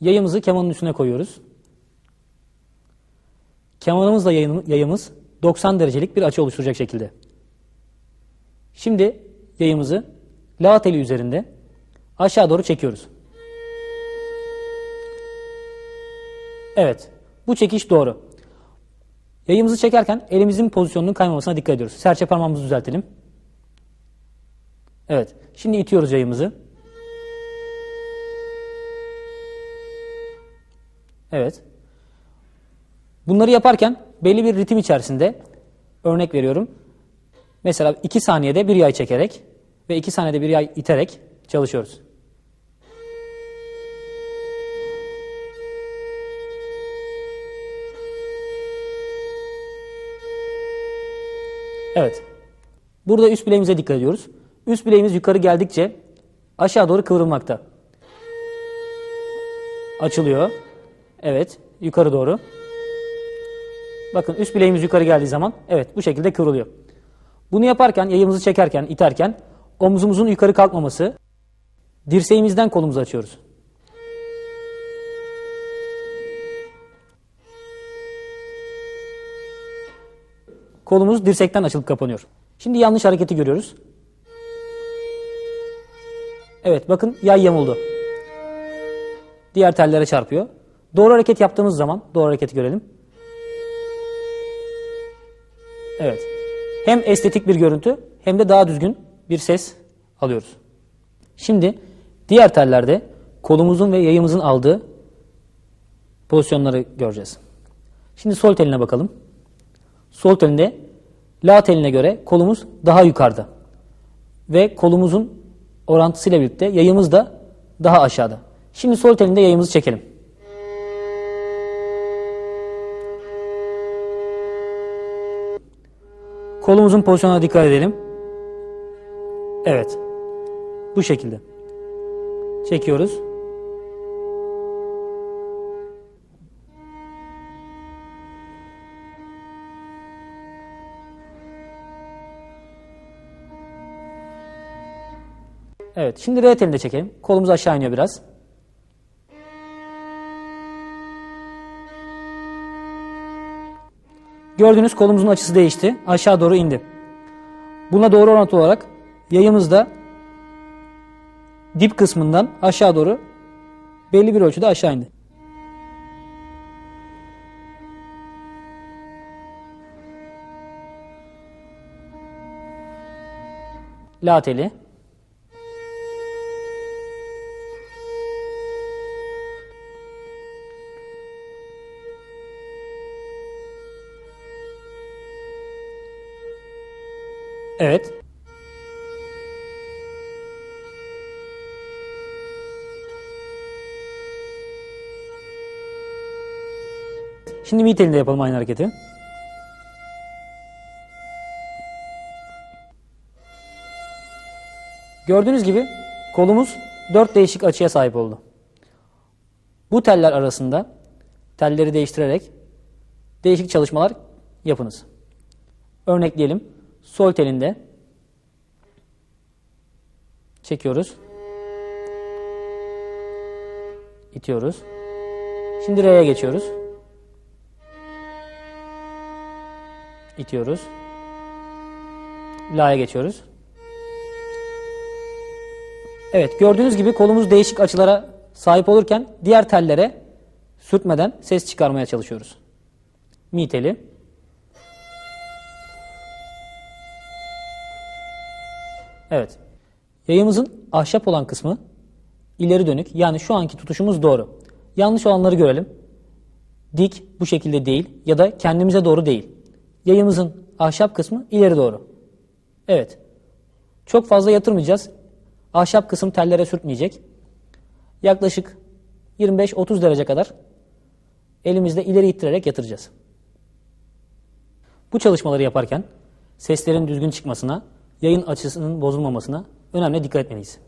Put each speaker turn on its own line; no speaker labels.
Yayımızı kemanın üstüne koyuyoruz. Kemanımızla yayımız 90 derecelik bir açı oluşturacak şekilde. Şimdi yayımızı la teli üzerinde aşağı doğru çekiyoruz. Evet. Bu çekiş doğru. Yayımızı çekerken elimizin pozisyonunun kaymamasına dikkat ediyoruz. Serçe parmağımızı düzeltelim. Evet. Şimdi itiyoruz yayımızı. Evet. Bunları yaparken belli bir ritim içerisinde örnek veriyorum. Mesela 2 saniyede bir yay çekerek ve 2 saniyede bir yay iterek çalışıyoruz. Evet. Burada üst bileğimize dikkat ediyoruz. Üst bileğimiz yukarı geldikçe aşağı doğru kıvrılmakta. Açılıyor. Evet. Yukarı doğru. Bakın üst bileğimiz yukarı geldiği zaman evet bu şekilde kıvrılıyor. Bunu yaparken yayımızı çekerken iterken omzumuzun yukarı kalkmaması dirseğimizden kolumuzu açıyoruz. Kolumuz dirsekten açılıp kapanıyor. Şimdi yanlış hareketi görüyoruz. Evet bakın yay yamuldu. Diğer tellere çarpıyor. Doğru hareket yaptığımız zaman doğru hareketi görelim. Evet. Hem estetik bir görüntü hem de daha düzgün bir ses alıyoruz. Şimdi diğer tellerde kolumuzun ve yayımızın aldığı pozisyonları göreceğiz. Şimdi sol teline bakalım. Sol telinde la teline göre kolumuz daha yukarıda. Ve kolumuzun orantısıyla birlikte yayımız da daha aşağıda. Şimdi sol telinde yayımızı çekelim. Kolumuzun pozisyonuna dikkat edelim. Evet. Bu şekilde. Çekiyoruz. Evet. Şimdi R telini de çekelim. Kolumuz aşağı iniyor biraz. Gördüğünüz kolumuzun açısı değişti. Aşağı doğru indi. Buna doğru orantılı olarak yayımız da dip kısmından aşağı doğru belli bir ölçüde aşağı indi. La teli. Evet. Şimdi mi telinde yapalım aynı hareketi. Gördüğünüz gibi kolumuz dört değişik açıya sahip oldu. Bu teller arasında telleri değiştirerek değişik çalışmalar yapınız. Örnekleyelim. Sol telinde çekiyoruz. İtiyoruz. Şimdi R'ye geçiyoruz. İtiyoruz. La'ya geçiyoruz. Evet gördüğünüz gibi kolumuz değişik açılara sahip olurken diğer tellere sürtmeden ses çıkarmaya çalışıyoruz. Mi teli. Evet. Yayımızın ahşap olan kısmı ileri dönük. Yani şu anki tutuşumuz doğru. Yanlış olanları görelim. Dik bu şekilde değil ya da kendimize doğru değil. Yayımızın ahşap kısmı ileri doğru. Evet. Çok fazla yatırmayacağız. Ahşap kısım tellere sürtmeyecek. Yaklaşık 25-30 derece kadar elimizde ileri ittirerek yatıracağız. Bu çalışmaları yaparken seslerin düzgün çıkmasına, yayın açısının bozulmamasına önemli dikkat etmeliyiz.